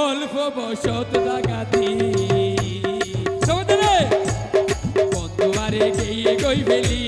অল্প বসত ডাকাতি। সবাই বন্ধু আরে গিয়ে গই ফেলি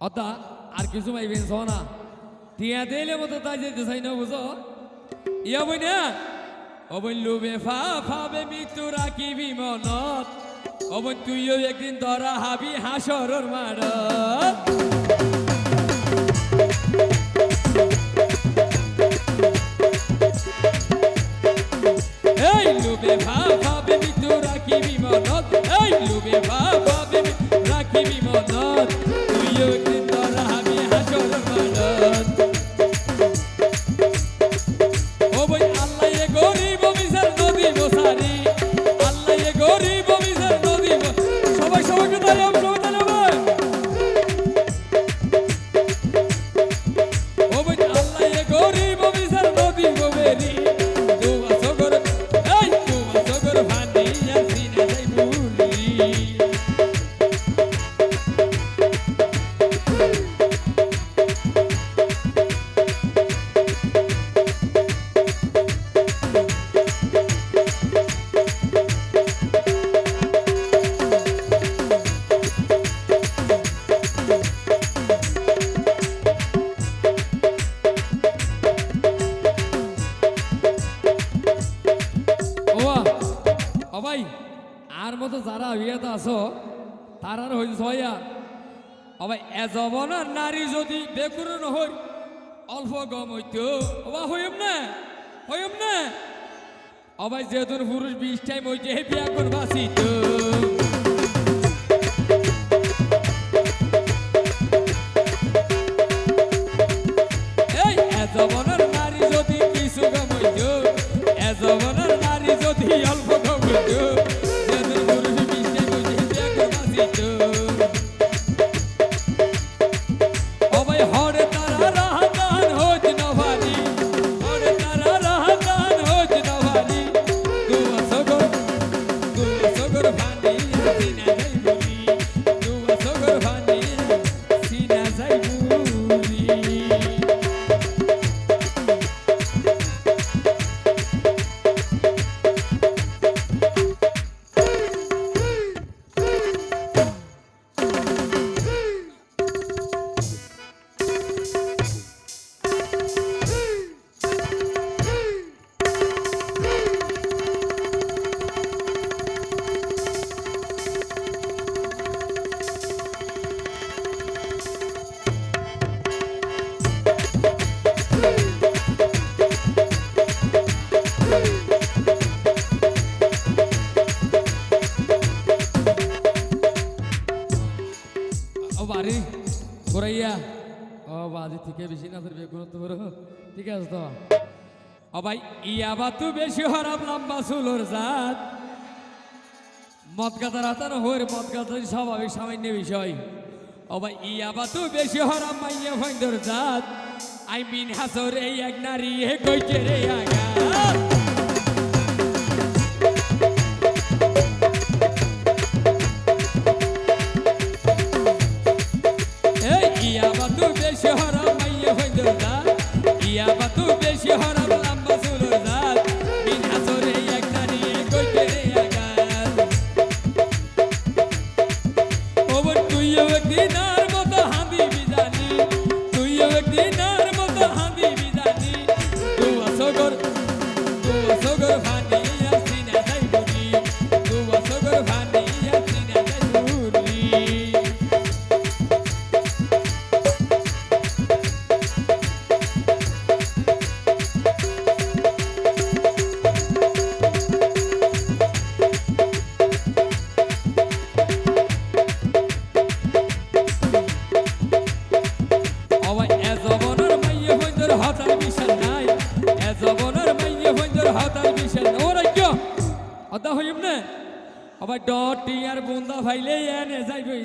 অতা আর কিছু মাইবেন ছ না টিয়া দিলে মতো তাই যেতে চাই না বুঝো? ইয়া বই না অবৈল্যু বেফা ফাবে মৃত্যু রাখিবি মনত। অবৈ তুইও একদিন ধরা হাবি হাসরর মারত আছো? তার আর হইল ছয়া আবার এজবনার নারী যদি বেকুরন হই অল্প গম হইতো। অবা, হইম না? হইম না? অবাই যেহেতু পুরুষ বিশ টাইম হইছে হে বিয়া করবাসি তো বাড়ি থেকে বেশি নাচের বিয়ে গুরুত্ব করো ঠিক আছে তো? অবাই ইয়াবা তু বেশি হরাম, লম্বা চুলোর জাত। মদ গাদার হাতান হোর মদ গাদার স্বাভাবিক সামান্য বিষয়। অবাই ইয়াবা তু বেশি হরাম, মাইয়া ফাইন্দর জাত। আই মিন হাসর এই এক নারী হে কইছে রে আগা তু আসগর অদা হইব না? আবার ডটি আর বুন্দা ফাইলে এনে যাই বই